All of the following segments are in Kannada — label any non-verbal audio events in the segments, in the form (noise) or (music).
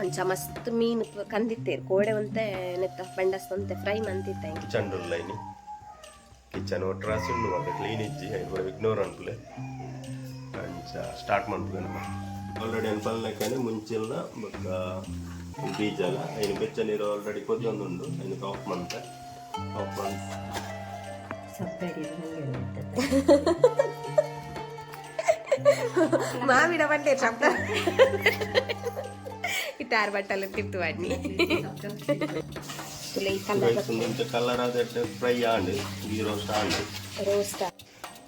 ಅಂಚ ಮಸ್ತ್ ಮೀನ್ ಕಂದಿತ್ತೇರು ಕೋಡೆ ಒಂತೆ ನೆತ್ತ ಬಂಡಸ್ ಒಂತೆ ಫ್ರೈ ಮಂತಿತ್ತ ಹಿಂಗೆ. ಚಂಡುಲ್ಲೈನಿ ಕಿಚನ್ ಒಟ್ರ ಸುಣ್ಣು ಕ್ಲೀನ್ ಇಜ್ಜಿ ಹೆಂಗೆ ಇಗ್ನೋರ್ ಅನ್ಪುಲೆ ಅಂಚ ಸ್ಟಾರ್ಟ್ ಮಾಡ್ಬಿಡ ನಮ್ಮ ಆಲ್ರೆಡಿ ಅನ್ಪಲ್ನಕ್ಕನೆ ಮುಂಚೆಲ್ಲ ಬಕ್ಕ ಬೀಜ ಅಲ್ಲ ಏನು ಬೆಚ್ಚ ನೀರು ಆಲ್ರೆಡಿ ಕೊದ್ದೊಂದುಂಡು ಏನು ಆಫ್ ಮಂತೆ. Of month. (laughs) ಮಾವಿನ ಬಂಡೆ ಶಬ್ದ. ఇటారు బట్టలు తిట్టు వాడిని ತುಲೆ ಈ ಕಲರ್ ಮುಂಚೆ ಕಲರ್ ಆದ fry and ghee roast and roast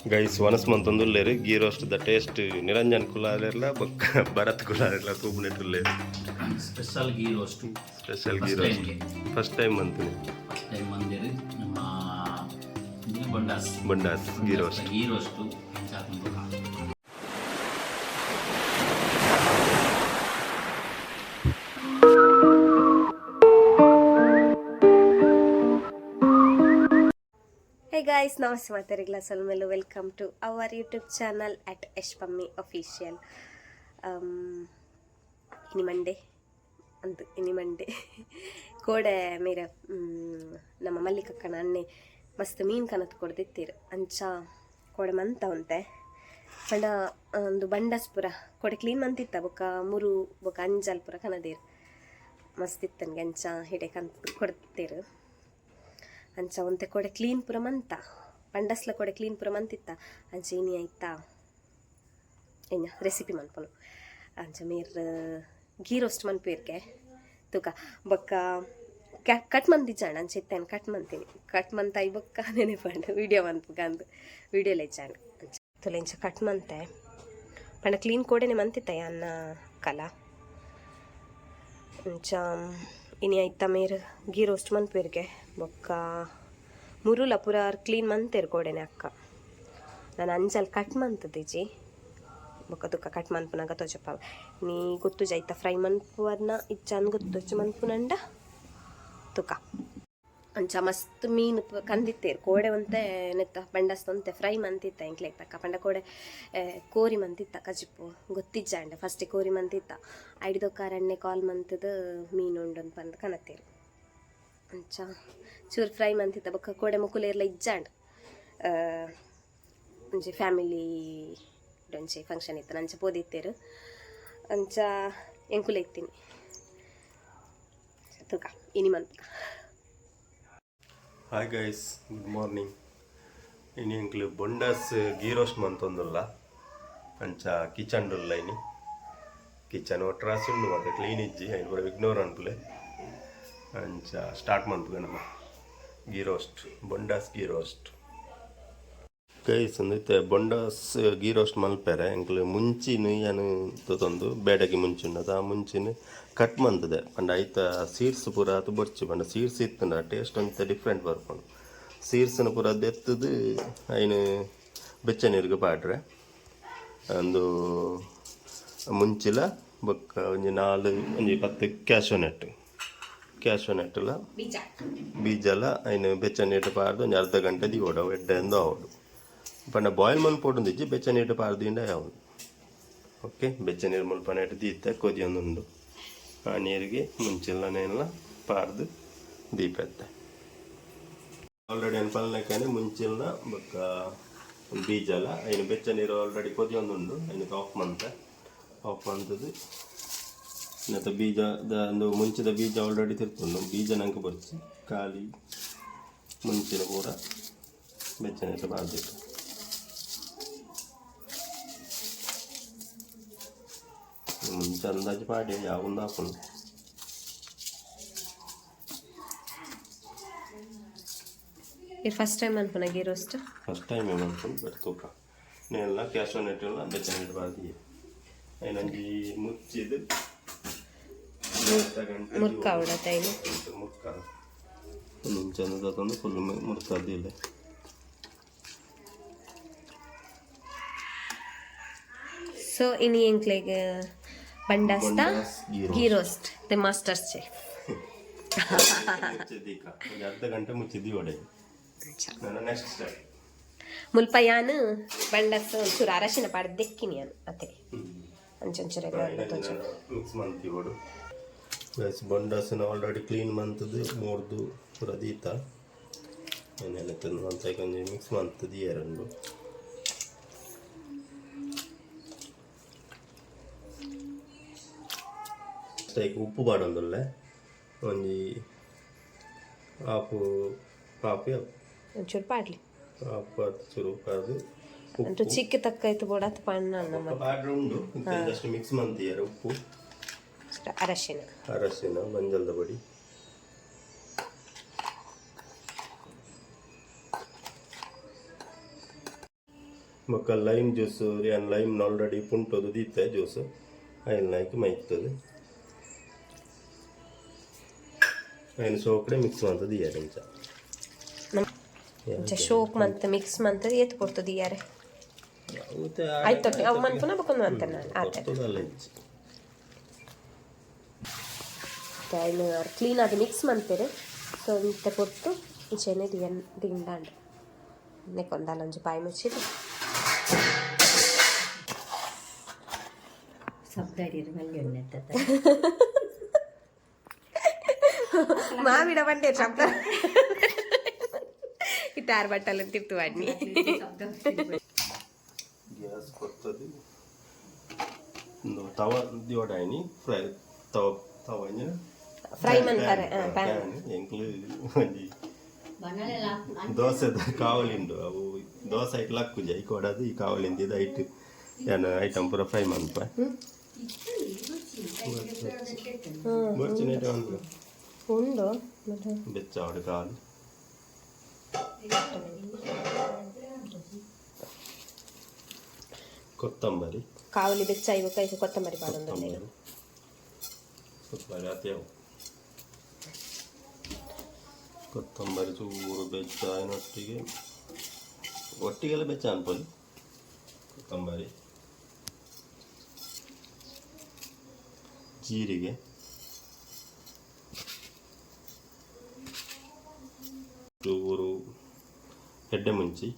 guys ವನಸ್ ಮಂತೊಂದುಲ್ಲೇರು ghee roast the taste Niranjan ಕುಲಾಲೆರ್ಲ ಬೊಕ್ಕ Bharat ಕುಲಾಲೆರ್ಲ ತೂಪುನೆ ತುಲ್ಲೇರು special ghee roast special ghee First roast time ಗೆ. ಫಸ್ಟ್ ಟೈಮ್ ಅಂತೀನಿ ಫಸ್ಟ್ ಟೈಮ್ ಬಂದಿರಿ ನಮ್ಮ ಇದು ಬಂಡಾಸ್ ಬಂಡಾಸ್ ghee roast ghee roast hey guys ನಮಸ್ತೆ ಗ್ಲಾಸಲ್ ಸಲ್ಮೇಲು welcome to our YouTube channel at Yash Pammi official ಇನಿ ಮಂಡೆ ಅಂದು ಇನಿ ಮಂಡೆ (laughs) ಕೋಡೆ ಮೇರ ನಮ್ಮ ಮಲ್ಲಿಕಕ್ಕನ ಅಣ್ಣೆ ಮಸ್ತ್ ಮೀನು ಕನತ್ ಕೊಡ್ದಿತ್ತೀರು. ಅಂಚ ಕೋಡೆ ಮಂತ ಉಂತೆ ಪಂಡ ಒಂದು ಬಂಡಸ್ಪುರ ಕೋಡೆ ಕ್ಲೀನ್ ಮಂತಿತ್ತ ಬೊಕ ಮುರು, ಬೊಕ ಅಂಜಲ್ಪುರ ಕನದೀರು. ಮಸ್ತ್ ಇತ್ತನ್ಗೆ ಅಂಚ ಹಿಡೆ ಕೊಡ್ತೀರು. ಅಂಚ ಒಂತೆ ಕೊಡೆ ಕ್ಲೀನ್ ಪುರ ಮಂತ ಪಂಡಸ್ಲ ಕೊಡೆ ಕ್ಲೀನ್ ಪುರ ಮಂತಿತ್ತ ಅಂಚ ಇನಿ ಆಯ್ತಾ? ಏನ ರೆಸಿಪಿ ಮನ್ಪನು. ಅಂಚ ಮೀರ್ ಗೀ ರೋಸ್ಟ್ ಮನ್ಪೇರ್ಗೆ ತೂಕ, ಬೊಕ್ಕ ಕಟ್ ಮಂದಿಜ್ಜಾಣ ಅಂಚ ಇತ್ತೇನು ಕಟ್ ಮಂತೀನಿ. ಕಟ್ ಮಂತ ಐ ಬೊಕ್ಕ (laughs) ನೆನೆಪಂಡ ವಿಡಿಯೋ ಮನ್ಪುಗ ಅಂದು. ವಿಡಿಯೋ ಲೆಜ್ಜಾಂಡ್ ಅಂಚ ತುಲೆ ಇಂಚ ಕಟ್ ಮಂತೆ. ಪಂಡ ಕ್ಲೀನ್ ಕೊಡೆನೆ ಮಂತಿತ್ತ ಅನ್ನ ಕಲ? ಅಂಚ, ಇನಿ ಆಯ್ತಾ ಮೇರ್ ಗೀ ರೋಸ್ಟ್ ಮನ್ಪೇರ್ಗೆ ಬೊಕ್ಕ ಮುರುಲ ಪೂರ ಕ್ಲೀನ್ ಮಂತೆರ್ ಕೋಡೆನೆ ಅಕ್ಕ. ನಾನು ಅಂಜಲ್ ಕಟ್ ಮಂತದಿಜಿ ಬೊಕ್ಕ ತುಕ್ಕ ಕಟ್ ಮನ್ಪುನಾಗ ತೋಜಪ್ಪ. ನೀ ಗೊತ್ತು ಜೈತ ಫ್ರೈ ಮನ್ಪುವರ್ನ ಇಚ್ಚಾನ್ ಗೊತ್ತು ಮನ್ಪುನಂಡ ತುಕ ಅಂಚ ಮಸ್ತ್ ಮೀನು ಕಂದಿತ್ತೇರು ಕೋಡೆ ಒಂತೆ ನೆತ್ತ ಬಂಡಸ್ ಒಂತೆ ಫ್ರೈ ಮಂತಿತ್ತ ಎಂಕ್ಲೆಗ್ ತಕ್ಕ ಪಂಡ ಕೋಡೆ ಕೋರಿ ಮಂತಿತ್ತ ಕಜಿಪ್ಪು ಗೊತ್ತಿಜ್ಜಾಂಡೆ ಫಸ್ಟ್ ಕೋರಿ ಮಂತಿತ್ತ ಐಡ್ದೊಕ್ಕಾರಣ್ಣೆ ಕಾಲ್ ಮಂತದ ಮೀನು ಉಂಡು ಪಂದ್ ಕನತ್ತೇರು ಅಂಚ. ಚೂರು ಫ್ರೈ ಮಂತಿತ್ತ ಬೊಕ್ಕ ಕೋಡೆ ಮುಕುಲೇರ್ಲ ಇಜ್ಜಾಂಡ್. ಒಂಜಿ ಫ್ಯಾಮಿಲಿ ಒಂಜಿ ಫಂಕ್ಷನ್ ಇತ್ತು ಅಂಚ ಪೋದಿತ್ತೇರು ಅಂಚ ಎಂಕುಲೆ ಇತ್ತೀನಿ. ತುಕ, ಇನಿ ಮಂತ. ಹಾಯ್ ಗೈಸ್ ಗುಡ್ ಮಾರ್ನಿಂಗ್ ಇನಿ ಎಂಕ್ಲು ಬೊಂಡಾಸ್ ಗೀ ರೋಸ್ಟ್ ಮಂತೊಂದುಲ್ಲ ಅಂಚ ಕಿಚನ್ ಇನಿ. ಕಿಚನ್ ಒಟ್ರಾಸ್ ಉಂಡು ಮತ್ತೆ ಕ್ಲೀನ್ ಇಜ್ಜಿ ಐನು ಕೂಡ ಇಗ್ನೋರ್ ಅಂಚ ಸ್ಟಾರ್ಟ್ ಮಾಡ್ತೀವಿ ನಮ್ಮ ಗೀ ರೋಸ್ಟ್ ಬೊಂಡಾಸ್ ಗೀ ರೋಸ್ಟ್ ಕೈ ಅಂದಿತ್ತೆ ಬೊಂಡಾಸ್ ಗೀ ರೋಸ್ಟ್ ಮಲ್ಪೆರೆ, ಎಂಕ್ಲು ಮುಂಚಿನ ಏನು ತೊಂದು, ಬೇಡಗೆ ಮುಂಚಿನದ ಆ ಮುಂಚಿನ ಕಟ್ ಮಂತದೆ ಪಂಡ ಐತ ಸೀಡ್ಸ್ ಪೂರ ಅದು ಬೊರ್ಚಿ, ಪಂಡ ಸೀಡ್ಸ್ ಇತ್ತಂಡ ಟೇಸ್ಟ್ ಅಂತ ಡಿಫ್ರೆಂಟ್ ಬರ್ಕೊಂಡು ಸೀಡ್ಸ್ನ ಪೂರ ಅದು ಎತ್ತದು, ಐನು ಬೆಚ್ಚ ನೀರಿಗೆ ಪಾಡ್ರೆ ಒಂದು ಮುಂಚಿಲ ಬೊಕ್ಕ ಒಂಜಿ ನಾಲ್ ಒಂಜಿ ಪತ್ತು ಕ್ಯಾಶೋ ನೆಟ್ ಕ್ಯಾಶೋ ನೆಟ್ಟಲ ಬೀಜ ಬೀಜಲ ಅಯ್ಯ ಬೆಚ್ಚನೆ ಇಟ್ಟು ಪಾರ್ದು ಒಂದು ಅರ್ಧ ಗಂಟೆ ದಿವೋಡ ಎಡ್ಡೆಂದು ಅವಡು ಪಂಡ ಬಾಯ್ಲ್ ಮಲ್ಪೊಡು ಇಜ್ಜಿ ಬೆಚ್ಚ ಪಾರ್ದು ಇಂಡ ಯಾವುದು ಓಕೆ ಬೆಚ್ಚ ನೀರು ಮಲ್ಪನ ಇಟ್ಟು ದೀತೆ ಕೊದಿಯೊಂದುಂಡು ಆ ನೀರಿಗೆ ಮುಂಚಿಲ್ಲನೆಲ್ಲ ಪಾರ್ದು ದೀಪೆತ್ತೆ ಆಲ್ರೆಡಿ ಅನ್ಪಲ್ನಕ್ಕನೆ ಮುಂಚಿಲ್ನ ಬೊಕ್ಕ ಬೀಜಲ ಅಯ್ಯ ಬೆಚ್ಚ ನೀರು ಆಲ್ರೆಡಿ ಕೊದಿಯೊಂದುಂಡು ಅಯ್ಯ ಆಫ್ ಮಂತ ಆಫ್ ಮಂತದ್ದು ಮತ್ತೆ ಬೀಜದ ಒಂದು ಮುಂಚಿದ ಬೀಜ ಆಲ್ರೆಡಿ ತಿರ್ಕೊಂಡು ಬೀಜ ನಂಗೆ ಬರ್ಚಿ ಖಾಲಿ ಮುಂಚಿನ ಪೂರ ಬೆಚ್ಚನೆ ಬಾರ್ದಿಟ್ಟು ಮುಂಚೆ ಅಂದಾಜು ಪಾಡಿ ಯಾವೊಂದು ಹಾಕೊಂಡು ಇದು ಫಸ್ಟ್ ಟೈಮ್ ಅನ್ಪುನ ಗೀ ರೋಸ್ಟ್ ಫಸ್ಟ್ ಟೈಮ್ ಅನ್ಕೊಂಡು ಬೆಟ್ಟು ತೂಕ. ಎಲ್ಲ ಕ್ಯಾಶ್ ಆನ್ ಇಟ್ಟಿಲ್ಲ ಬೆಚ್ಚನೆ ಇಟ್ಟು ಬಾರ್ದಿ ಏನಂಜಿ ಮುಚ್ಚಿದು ಗಂಟೆ ಮುರ್ಕ ಉಡತೈನು ಮುರ್ಕ ಮುಂಚೆ ತಂದು ಫುಲ್ ಮುರ್ಕದಿಲ್ಲ ಸೊ ಇನಿ ಎಂಕ್ಲೆಗ್ ಬಂಡಸ್ತ ಬಂಡಾಸ್ ghee ghee roast the master chef ಮುಚ್ಚಿದ್ದೀಕ ಒಂದು ಅರ್ಧ ಗಂಟೆ ಮುಚ್ಚಿದ್ದಿ ಒಡೆ ನನ್ನ ನೆಕ್ಸ್ಟ್ ಸ್ಟೆಪ್ ಮುಲ್ಪ ಯಾನು ಬಂಡಸ್ ಒಂಚೂರು ಅರಶಿನ ಪಾಡ್ದು ದೆಕ್ಕಿನಿ ಅನ್ ಅತ್ತೆ ಅಂಚೊಂಚೂರು ಎಲ್ಲ ತೋಚು ಮಿಕ್ಸ್ ಮಾಡ್ತೀವಿ ಒಡು ಗೈಸ್ ಬಂಡಾಸನ ಆಲ್ರೆಡಿ ಕ್ಲೀನ್ ಮಂತದ್ದು ಮೂರ್ದು ಪೂರ ದೀತ ತಂದು ಅಂತ ಕೊಂಚ ಮಿಕ್ಸ್ ಮಂತದ್ದು ಎರಡು. ಸೈಕ್ ಉಪ್ಪು ಪಾಡೊಂದುಲ್ಲೆ ಒಂಜಿ ಆಪು ಹಾಫ್ ಒಂಚೂರು ಪಾಡ್ಲಿ. ಆಪು ಚೂರು ಅಂತೂ ಚಿಕ್ಕ ತಕ್ಕ ಆಯ್ತು ಬೋಡತ್ ಪಾಡ್ರೆ ಉಂಡು ಜಸ್ಟ್ ಮಿಕ್ಸ್ ಮಂತಿದ್ದಾರೆ ಉಪ್ಪು. ಅಷ್ಟ ಅರಶಿನ. ಅರಶಿನ ಮಂಜಲ್ದ ಬಡಿ ಮೊಕ್ಕ ಲೈಮ್ ಜ್ಯೂಸ್ ಏನ್ ಲೈಮ್ ಆಲ್ರೆಡಿ ಪುಂಟೋದು ದೀತೆ ಜ್ಯೂಸ್ ಅಯ್ಯಲ್ ಹಾಕಿ ಮೈಕ್ತದೆ ಅಯ್ಯನ ಸೋಕಡೆ ಮಿಕ್ಸ್ ಮಾಡ್ತದೆ ಯಾರು ಇಂಚ ಶೋಕ್ ಮಂತ್ ಮಿಕ್ಸ್ ಮಂತ್ ಎತ್ತು ಕೊಡ್ತದೆ ಯಾರೇ ಆಯ್ತು ಅವ್ ಮನ್ಪುನ ಬಕ್ಕೊಂದು ಅಂತ ನಾನು ಆತ ಇದನ್ನು ಅವ್ರು ಕ್ಲೀನಾಗಿ ಮಿಕ್ಸ್ ಮಾಡ್ತಾರೆ. ಸೊ ಇಂತ ಕೊಟ್ಟು ಈಚೆನೆ ದಿಯನ್ ದಿಂಡಾಂಡ್ ನೆಕ್ಕೊಂದಲ್ಲೊಂದು ಬಾಯಿ ಮುಚ್ಚಿದೆ (laughs) ಶಬ್ದ (laughs) ಮಾವಿಡ ಬಂಡೆ (laughs) ಶಬ್ದ. ಇಟ್ಟಾರು ಬಟ್ಟಲು ತಿರ್ತು ಬನ್ನಿ ಗ್ಯಾಸ್ ಕೊಡ್ತದೆ. ತವ ದಿವಡಾಯಿನಿ ಫ್ರೈ ತವ ತವ ಇಂಜಿನ ಫ್ರೈ ಮಾಡ್ತಾರೆ ಪ್ಯಾನ್ ಎಂಕ್ಲು ಒಂಜಿ ದೋಸೆದ ಕಾವಲಿಂಡು ಅವು ದೋಸೆ ಐಟ್ ಲಕ್ಕುಜ ಈ ಕೊಡದು ಈ ಕಾವಲಿಂದ ಇದು ಐಟ್ ಏನು ಐಟಮ್ ಪೂರ ಫ್ರೈ ಮನ್ಪ ಬರ್ಚಿನ ಐಟಮ್ ಒಂದು ಉಂಡು ಬೆಚ್ಚ ಅವಡು ಕಾಲು ಕೊತ್ತಂಬರಿ ಕಾವಲಿ ಬೆಚ್ಚ ಇವು ಕೈ ಕೊತ್ತಂಬರಿ ಪಾಡೊಂದು ಕೊತ್ತಂಬರಿ ಕೊತ್ತಂಬರಿ ಅತ್ಯಾವು ಕೊತ್ತಂಬರಿ ಚೂರು ಬೆಚ್ಚ ಏನೊಟ್ಟಿಗೆ ಒಟ್ಟಿಗೆಲ್ಲ ಬೆಚ್ಚ ಅನ್ಬೋದು ಕೊತ್ತಂಬರಿ ಜೀರಿಗೆ ಚೂರು ಹೆಡ್ಡೆ ಮುಂಚಿ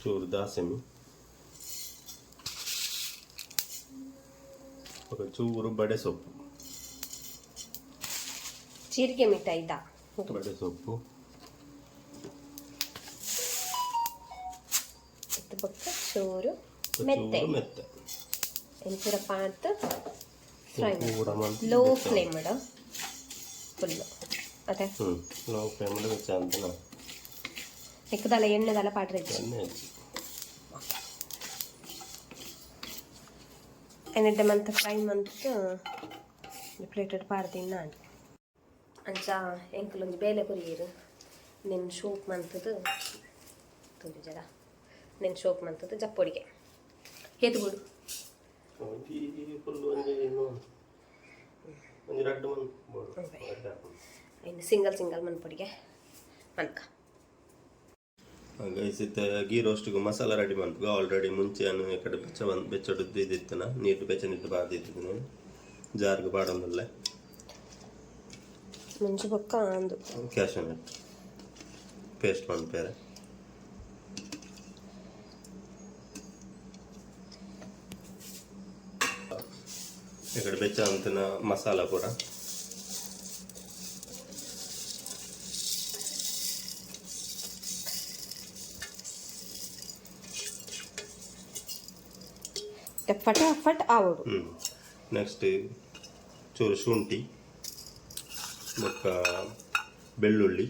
ಚೂರು ದಾಸಮಿ ఒక ಚೂರು ಬಡೆ ಸೊಪ್ಪು ಜೀರಿಗೆ ಮಿಠಾಯಿ ಇದ್ದ ಬಡೆ ಸೊಪ್ಪು ಎತ್ತು ಬೊಕ್ಕ ಚೂರು ಚೂರು ಮೆತ್ತೆ ಮೆತ್ತೆ ಎಂಚೂರ ಪಾತ್ ಫ್ರೈ ಪೂರ ಮಂತ್ ಲೋ ಫ್ಲೇಮ್ ಇಡು ಫುಲ್ಲು ಅದೇ ಹ್ಞೂ ಲೋ ಫ್ಲೇಮಲ್ಲಿ ಬೆಚ್ಚ ಅಂತ ನಾವು ಎಕ್ಕದಲ್ಲ ಎಣ್ಣೆದಲ್ಲ ಪಾಡ್ರೆ ಎಣ್ಣೆ ಹಚ್ಚಿ ಎಣ್ಣೆಡ್ಡೆ ಮಂತ್ ಫ್ರೈ ಮಂತ್ ಪ್ಲೇಟೆಡ್ ಪಾಡ್ತೀನಿ ನಾನು ಅಂಚ ಎಂಕುಲೊಂಜಿ ಬೇಲೆ ಕೊರಿಯರು. ನಿನ್ ಶೋಕ್ ಮಂತದ್ದು ತುಂಬ ಜರ ನಿನ್ ಶೋಕ್ ಮಂತದ್ದು ಜಪ್ಪೊಡಿಗೆ. ಹೇತು ಬಿಡು. ಒಂಜಿ ಫುಲ್ ಒಂಜಿ ಒಂಜಿ ರಡ್ಡು ಮನ್ ಬೋಡು. ರಡ್ಡು ಹಾಕೊಂಡು. ಇನ್ನು ಸಿಂಗಲ್ ಸಿಂಗಲ್ ಮನ್ಪೊಡಿಗೆ ಮನ್ಕ ಗೈಸಿತ್ತ ಗೀ ರೋಸ್ಟ್ಗೆ ಮಸಾಲ ರೆಡಿ ಮಾಡ್ಬೇಕು ಆಲ್ರೆಡಿ ಮುಂಚೆ ನಾನು ಈ ಕಡೆ ಬೆಚ್ಚ ಬಂದು ಇದ್ದಿತ್ತು ಇದಿತ್ತನ ನೀರು ಬೆಚ್ಚ ನೀರು ಬಾರ್ದಿದ್ದು ನಾನು. ಜಾರ್ಗೆ ಬಾಡೊಂದಲ್ಲ ಮುಂಚೆ ಬೊಕ್ಕ ಅಂದು ಕ್ಯಾಶ್ ಪೇಸ್ಟ್ ಮಾಡ್ಪೇರೆ ಈ ಕಡೆ ಬೆಚ್ಚ ಅಂತಿನ ಮಸಾಲ ಪೂರ ಫಟಾಫಟ್ ಆವಡು ಹ್ಞೂ ನೆಕ್ಸ್ಟ್ ಚೂರು ಶುಂಠಿ ಬೊಕ್ಕ ಬೆಳ್ಳುಳ್ಳಿ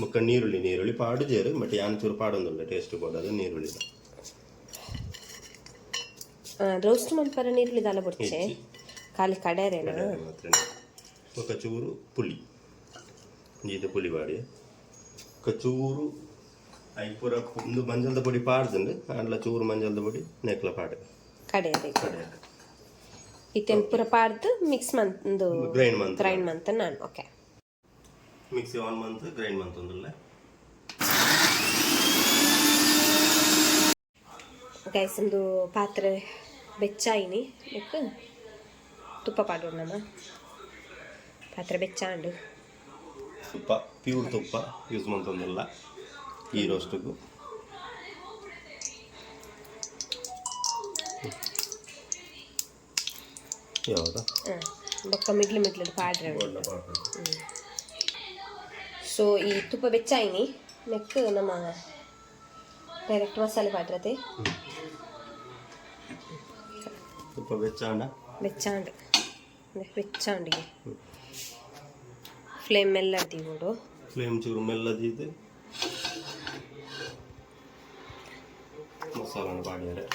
ಬೊಕ್ಕ ನೀರುಳ್ಳಿ ನೀರುಳ್ಳಿ ಪಾಡು ಜೇರು ಬಟ್ ಯಾನ್ ಚೂರು ಪಾಡೊಂದುಂಡೆ ಟೇಸ್ಟ್ ಕೊಡೋದು ನೀರುಳ್ಳಿ ರೋಸ್ಟ್ ಮನ್ಪರ ನೀರುಳ್ಳಿ ದಾಲ ಬಿಡ್ಚೆ ಹೆಚ್ಚಿ. ಖಾಲಿ ಕಡೇರೇನ ಮಾತ್ರ ఒక ಚೂರು ಪುಳಿ ಇದು ಪುಳಿ ಬಾಡಿ ఒక ಚೂರು ಐ ಪೂರ ಒಂದು ಮಂಜಲ್ದ ಪೊಡಿ ಪಾಡ್ದುಂಡು ಅಂಡ್ಲ ಚೂರು ಮಂಜಲ್ದ ಪೊಡಿ ನೆಕ್ಲ ಪಾಡು ಕಡೇರಿ ಇತ್ತೇನು ಪೂರ ಪಾಡ್ದು ಮಿಕ್ಸ್ ಮಂತ್ ಗ್ರೈಂಡ್ ಮಂತ್ ಗ್ರೈಂಡ್ ಮಂತ್ ನಾನು ಓಕೆ ಮಿಕ್ಸಿ ಆನ್ ಮಂತ್ ಗ್ರೈಂಡ್ ಮಂತ್ ಒಂದಲ್ಲ? ಗೈಸ್ ಒಂದು ಪಾತ್ರೆ ಬೆಚ್ಚಾಯಿನಿ ಲೆಕ್ಕ ತುಪ್ಪ ಪಾಡೋಣ ನಮ್ಮ. ಪಾತ್ರೆ ಬೆಚ್ಚಾಂಡು ತುಪ್ಪ ಪ್ಯೂರ್ ತುಪ್ಪ ಯೂಸ್ ಮಂತೊಂದುಲ್ಲ ಈ ರೋಸ್ಟಿಗೂ ಯಾವುದು ಬೊಕ್ಕ ಮಿಡ್ಲು ಮಿಡ್ಲು ಪಾಡ್ರೆ ಪಾಡ್ರೆ ಸೊ ಈ ತುಪ್ಪ ಬೆಚ್ಚಾಯಿನಿ ನೆಕ್ ನಮ್ಮ ಡೈರೆಕ್ಟ್ ಮಸಾಲೆ ಪಾಡ್ರತೆ ತುಪ್ಪ ಬೆಚ್ಚಾಂಡ ಬೆಚ್ಚಾಂಡ ಬೆಚ್ಚಾಂಡಿಗೆ ಫ್ಲೇಮ್ ಮೆಲ್ಲ ತೀಗೋಡು ಫ್ಲೇಮ್ ಚೂರು ಮೆಲ್ಲದಿದ್ದು ಮಸಾಲನ ಪಾಡ್ಯಾರೆ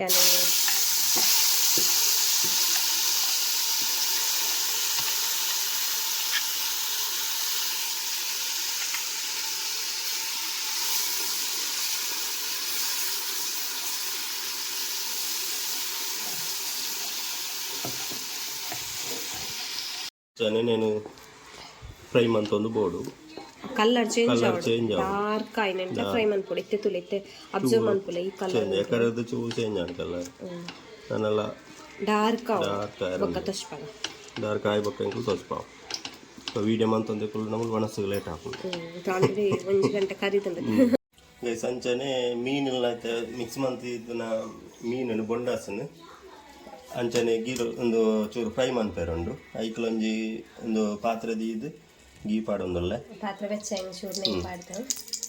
ಯಾನು చానే నేను ಫ್ರೈ ಮಂತೊಂದು ಬೋಡು colour change Colour ಆವಡು change ಆವಡು. Dark ಆಯ್ನೆಂಟ fry ಮನ್ಪುಡು ಎತ್ತೆ Tulu ಎತ್ತೆ observe ಮನ್ಪುಲೆ ಈ ಕಲರ್ ಚೇಂಜ್ ಯಾಕಂದ್ರೆ ಚೂರು ಚೇಂಜ್ ಆನ್ ಕಲರ್ ನಾನೆಲ್ಲ ಡಾರ್ಕ್ ಆವಡು ಡಾರ್ಕ್ ಬೊಕ್ಕ ತೊಷ್ಪಗ ಡಾರ್ಕ್ ಆಯ್ಬೇಕಂಕಲು ತೋರಿಸ್ಪಾವು ಸೊ ವೀಡಿಯೋ ಮಂತೊಂದು ಕುಲ್ ನಮಗೆ ಮನಸ್ಸಿಗೆ ಲೇಟ್ ಹಾಕೊಂಡು ಆಲ್ರೆಡಿ ಒಂಜಿ ಗಂಟೆ ಕರಿತಂದ್ರೆ ಗೈಸ್ ಅಂಚನೆ ಮೀನೆಲ್ಲ ಮಿಕ್ಸ್ ಮಂತ್ ಇದನ್ನ ಮೀನನ್ನು ಬೊಂಡಾಸನ್ನು ಅಂಚನೆ ಗೀರು ಒಂದು ಚೂರು ಫ್ರೈ ಮಾಡ್ತಾರೆ ಉಂಡು ಐಕ್ಲೊಂಜಿ ಒಂದು ಪಾತ್ರೆ ಇದು ಗೀ ಪಾಡೊಂದುಲ್ಲೆ. ಪಾತ್ರೆ ಚೂರು ನೈ ಪಾಡ್ದೆ.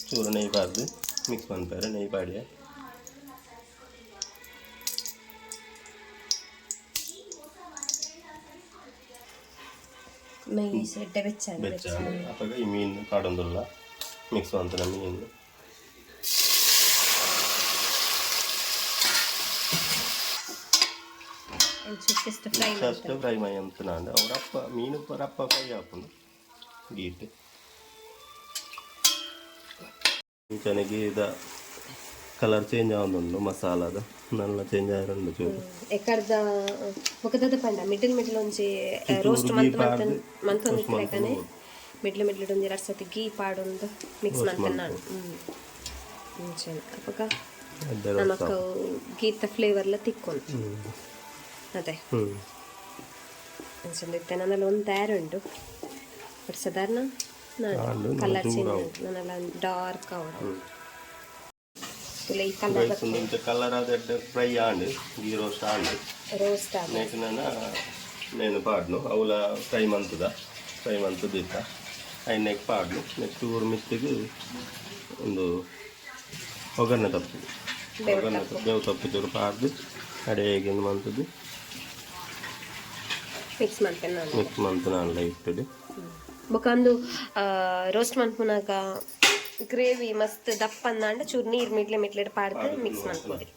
ಚೂರು ನೆಯ್ ಪಾಡ್ದು ಮಿಕ್ಸ್ ಮಾಡ್ತಾರೆ ನೆಯ್ ಪಾಡಿಯ. ಬೆಚ್ಚ ಅಪ್ಪಾಗ ಈ ಮೀನು ಪಾಡೊಂದುಲ್ಲ. ಮಿಕ್ಸ್ ಮಂತನ ಮೀನು. ಜಸ್ಟ್ ಫ್ರೈ ಫಸ್ಟ್ ಫ್ರೈ ಮೈ ಅಂತ ನಾನು ಅವರಪ್ಪ ಮೀನು ಪರಪ್ಪ ಫ್ರೈ ಹಾಕೊಂಡು ಗೀಟ್ ಚೆನ್ನಾಗಿ ಇದ ಕಲರ್ ಚೇಂಜ್ ಆವೊಂದುಂಡು ಮಸಾಲದ ನಲ್ಲ ಚೇಂಜ್ ಆಗಿರೋದು ಚೂರು ಎಕ್ಕಡ್ದ ಮುಖದ ಪಂಡ ಮಿಡ್ಲ್ ಮಿಡ್ಲ್ ಒಂಜಿ ರೋಸ್ಟ್ ಮಂತ್ ಮಂತ್ ಮಂತೊಂದು ಇಟ್ಲೇಕನೆ ಮಿಡ್ಲ್ ಮಿಡ್ಲ್ ಒಂಜಿ ಎರಡು ಸತಿ ಗೀ ಪಾಡೊಂದು ಮಿಕ್ಸ್ ಮಂತ ನಾನು ಹ್ಞೂ ಮುಂಚೆನೆ ಅಪ್ಪಗ ಅದೇ ನಮಕ್ ಗೀತ ಫ್ಲೇವರ್ಲ ತಿಕ್ಕೊಂಡು അതെ. മനസ്സിലെടുത്ത നന്നല്ല ഒന്ന് തയ്യാറുണ്ട് ഒരു സാധാരണ ಕಲರ್ ಡಾರ್ಕ್ ಅವರು ಇಲ್ಲ ಕಲರ್ ಫ್ರೈ ಆಂಡ್ ರೋಸ್ಟ್ ಪಾಡ್ನು ಅವ್ಲ ಫ್ರೈ ಫ್ರೈ ಐ ನೆಕ್ ಪಾಡ್ನು ಒಂದು ತಪ್ಪು ಹೇಗೆ ಮಿಕ್ಸ್ ಮಾಡ್ತೇನೆ ನಾನು ಮಿಕ್ಸ್ ಮಾಡ್ತೇನೆ ನಾನು ಲೈಟ್ ಬೊಕಂದು ರೋಸ್ಟ್ ಮಾಡ್ಕೊನಾಗ ಗ್ರೇವಿ ಮಸ್ತ್ ದಪ್ಪ ಅಂದಾಂಡ ಚೂರು ನೀರು ಮಿಡ್ಲೆ ಮಿಡ್ಲೆ ಪಾಡ್ದು ಮಿಕ್ಸ್ ಮಾಡ್ಕೊಡಿ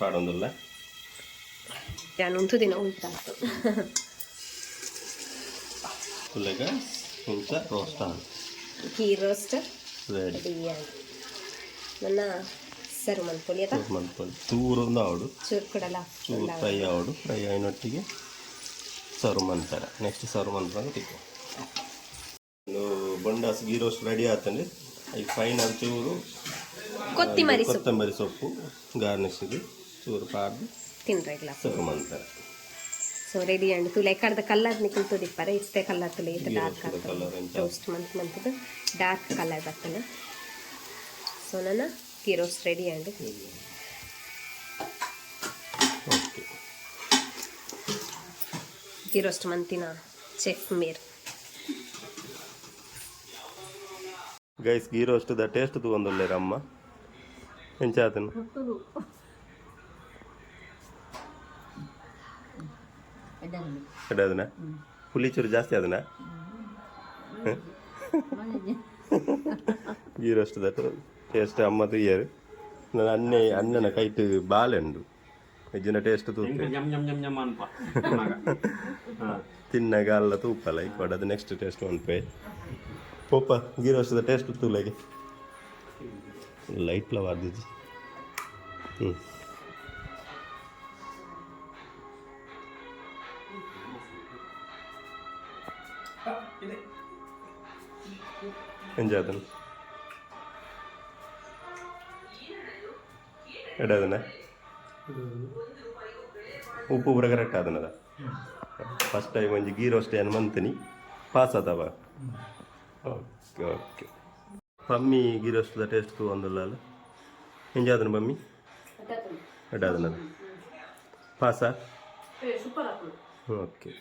ಪಾಡೊಂದಿಲ್ಲ? ನಾನು ಉಂತು ದಿನ ಉಂಟಾಯ್ತು ಕುಲೆಗ ಇಂಚ ರೋಸ್ಟ್ ಕೀ ರೋಸ್ಟ್ ರೆಡಿ ನನ್ನ ಸರ್ವ್ ಮಾಡ್ಕೊಳ್ಳಿ ಆಯ್ತಾ? ಮಾಡ್ಕೊಳ್ಳಿ ಚೂರೊಂದು ಆವಡು ಚೂರು ಕೊಡಲ್ಲ ಚೂರು ಫ್ರೈ ಆವಡು. ಫ್ರೈ ಸರ್ವ್ ಮಾಡ್ತಾರೆ. ನೆಕ್ಸ್ಟ್ ಸರ್ವ್ ಮಾಡ್ದಾಗ ತಿಕ್ಕೋ ಒಂದು ಬೊಂಡಾಸ್ ಗೀ ರೋಸ್ಟ್ ರೆಡಿ ಆತಂದ್ರೆ ಈ ಫೈನಲ್ ಚೂರು ಕೊತ್ತಿಮರಿ ಸೊಪ್ಪು. ಕೊತ್ತಂಬರಿ ಸೊಪ್ಪು ಗಾರ್ನಿಷ್ಗೆ ಚೂರು ಪಾರ್ದು ತಿನ್ರೆ ಗ್ಲಾಸ್ ಸರ್ವ್ ಮಾಡ್ತಾರೆ. ಸೊ ರೆಡಿ ಅಂಡ್ ತುಲೆ ಕಡ್ದ ಕಲರ್ ನಿಖಿಲ್ ತುದಿಪ್ಪಾರೆ ಇಷ್ಟೇ ಕಲರ್ ತುಲೆ ಇದು ಡಾರ್ಕ್ ಎಂತ? ಮಂತ್ ಮಂತದ್ದು ಡಾರ್ಕ್ ಕಲರ್ ಬರ್ತದೆ ಸೊ ನನ್ನ ghee roast ready and ghee roast ಮಂತಿನ chef Mir guys ghee roast the taste ಒಂದೊಳ್ಳೆ ಅಮ್ಮ ಎಂಚ ಕಡೆ ಅದನ್ನ ಪುಲಿ ಚೂರು ಜಾಸ್ತಿ ಅದನ್ನ ಗೀ ರೋಸ್ಟ್ ರೋಸ್ಟ್ದ ಟೇಸ್ಟ್ ಅಮ್ಮ ಇಯರ್ ನನ್ನ ಅನ್ನೆ ಅಣ್ಣನ ಕೈಟ್ ಬಾಲೆಂಡು ಹೆಚ್ಚಿನ ಟೇಸ್ಟ್ ತೂತೆ ಜಮ್ ಜಮ್ ಜಮ್ ಜಮ್ ಅನ್ಪ ತಿನ್ನಾಗ ಅಲ್ಲ ತೂಪಲ್ಲ ಈಗ ಕೊಡೋದು ನೆಕ್ಸ್ಟ್ ಟೇಸ್ಟ್ ಅನ್ಪೆ ಪೋಪ ಗೀ ರೋಸ್ಟ್ದ ಟೇಸ್ಟ್ ತೂಲೆಗೆ ಲೈಟ್ಲ ವಾರ್ದಿದ್ದಿ ಹ್ಞೂ ಎಂಜಾದನು ಎಡದನ ಉಪ್ಪು ಪೂರ ಕರೆಕ್ಟ್ ಆದನದ ಫಸ್ಟ್ ಟೈಮ್ ಒಂಜಿ ಗೀ ರೋಸ್ಟ್ ಏನು ಮಂತಿನಿ ಪಾಸ್ ಆದವ ಓಕೆ ಓಕೆ ಪಮ್ಮಿ ಗೀ ರೋಸ್ಟ್ದ ಟೇಸ್ಟ್ ಒಂದಲ್ಲ ಅಲ್ಲ ಎಂಜಾದನ ಪಮ್ಮಿ ಎಡಾದನದ ಪಾಸ ಸೂಪರ್ ಹಾಕೊಂಡು okay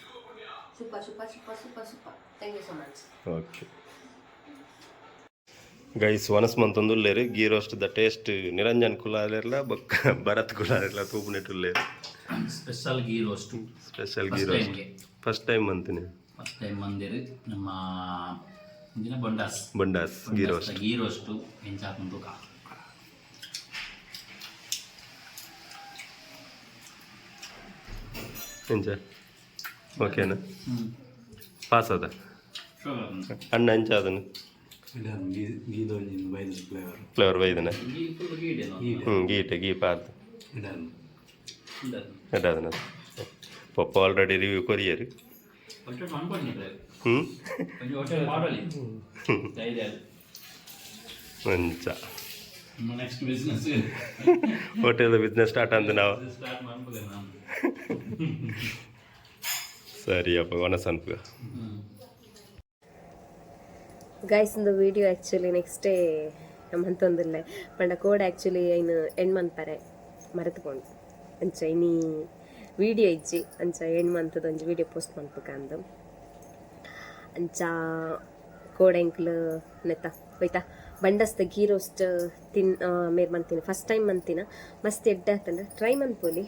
super super super super super thank you so much okay guys ವನಸ್ ಮಂತೊಂದುಲ್ಲೇರು ghee roast the taste Niranjan ಕುಲಾಲೆರ್ಲ ಬೊಕ್ಕ ಭರತ್ ಕುಲಾಲೆರ್ಲ ತೂಪುನೆಟ್ಟುಲ್ಲೇ special ghee roast special ghee. Roast. First time ಅಂತೀನಿ. ಫಸ್ಟ್ ಟೈಮ್ ಬಂದಿರು. ನಮ್ಮ ಇಂದಿನ ಬಂಡಾಸ್. ಬಂಡಾಸ್ ಗೀ ರೋಸ್ಟ್ ಗೀ ರೋಸ್ಟ್ ಕಾ. ಹೆಂಚ ಓಕೆನಾ ಪಾಸ್ ಅದ ಅಣ್ಣ ಹೆಂಚ ಅದನ್ನು? ಫ್ಲೇವರ್. ಬೈದನ ಗೀ ಫುಲ್ ಗೀಡೇನು ಹ್ಞೂ ಗೀಟೆ ಗೀ ಪಾರ್ದು. ಇಡದನ. ಪಪ್ಪ ಆಲ್ರೆಡಿ ರಿವ್ಯೂ ಕೊರಿಯರು. ಹ್ಞೂ ಮಂಚ. ಹೋಟೆಲ್ ಬಿಸ್ನೆಸ್ ಸ್ಟಾರ್ಟ್ ಅಂದ ನಾವು. ಸ್ಟಾರ್ಟ್ ಮಾಡ್ಬೋದು ನಾನು ಇಂದ ವೀಡಿಯೋ ಆ್ಯಕ್ಚುಲಿ ನೆಕ್ಸ್ಟ್ ಡೇ ಮಂತೊಂದಿಲ್ಲ ಪಂಡ ಕೋಡ್ ಆ್ಯಕ್ಚುಲಿ ಏನು ಎಣ್ಮನ್ಪರೆ ಮರೆತುಕೊಂಡು. ಅಂಚ ಇನಿ ವೀಡಿಯೋ ಇಜ್ಜಿ, ಅಂಚ ಎಣ್ಮಂತದ ಒಂಜಿ ವಿಡಿಯೋ ಪೋಸ್ಟ್ ಮನ್ಪುಕಂದು ಅಂಚ ಕೋಡ್ ಎಂಕ್ಲು ನೆತ್ತ, ಹೋಯ್ತಾ? ಬಂಡಸ್ತ ಗೀ ರೋಸ್ಟ್ ತಿನ್ ಮೇರ್ ಮಂತಿನ ಫಸ್ಟ್ ಟೈಮ್ ಮಂತಿನ. ಮಸ್ತ್ ಎಡ್ಡೆ ಆತಂದ್ರೆ ಟ್ರೈ ಮನ್ಪೋಲಿ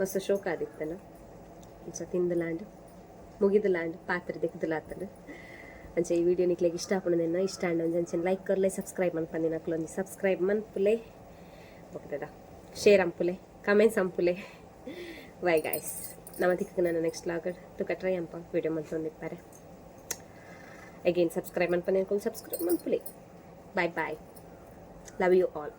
ಮಸ್ತ್ ಶೋಕ ಆದಿತ್ತಲ್ಲ. ಅಂಚ ತಿಂದು ಲ್ಯಾಂಡ್ ಮುಗಿದ ಲ್ಯಾಂಡ್ ಪಾತ್ರೆ ದಿಕ್ಕದಲಾತಂದ್ರೆ ಅಂಚ ಈ ವಿಡಿಯೋ ನಿಕ್ಲೆಗ್ ಇಷ್ಟ ಆಪುಂಡು ಇಷ್ಟ ಅಂಡ್ ಅಂಚನೆ ಲೈಕ್ ಕೊರ್ಲೆ ಸಬ್ಸ್ಕ್ರೈಬ್ ಮನ್ಪಂದಿ ನಕ್ಲು ಒಂಜಿ ಸಬ್ಸ್ಕ್ರೈಬ್ ಮನ್ಪುಲೆ. ಬೊಕ್ಕದ ಶೇರ್ ಅಂಪುಲೆ. ಕಮೆಂಟ್ಸ್ ಅಂಪುಲೆ. ಬೈ ಗಾಯ್ಸ್ ನಮ್ಮ ತಿಕ್ಕ ನನ್ನ ನೆಕ್ಸ್ಟ್ ಲಾಗಡ್ ತುಕ ಟ್ರೈ ಅಂಪ. ವಿಡಿಯೋ ಮಂತೊಂದಿಪ್ಪಾರೆ ಅಗೇನ್ ಸಬ್ಸ್ಕ್ರೈಬ್ ಮನ್ಪನೆ ಅನ್ಕೊಂಡು subscribe ಮನ್ಪುಲೆ. Bye bye love you all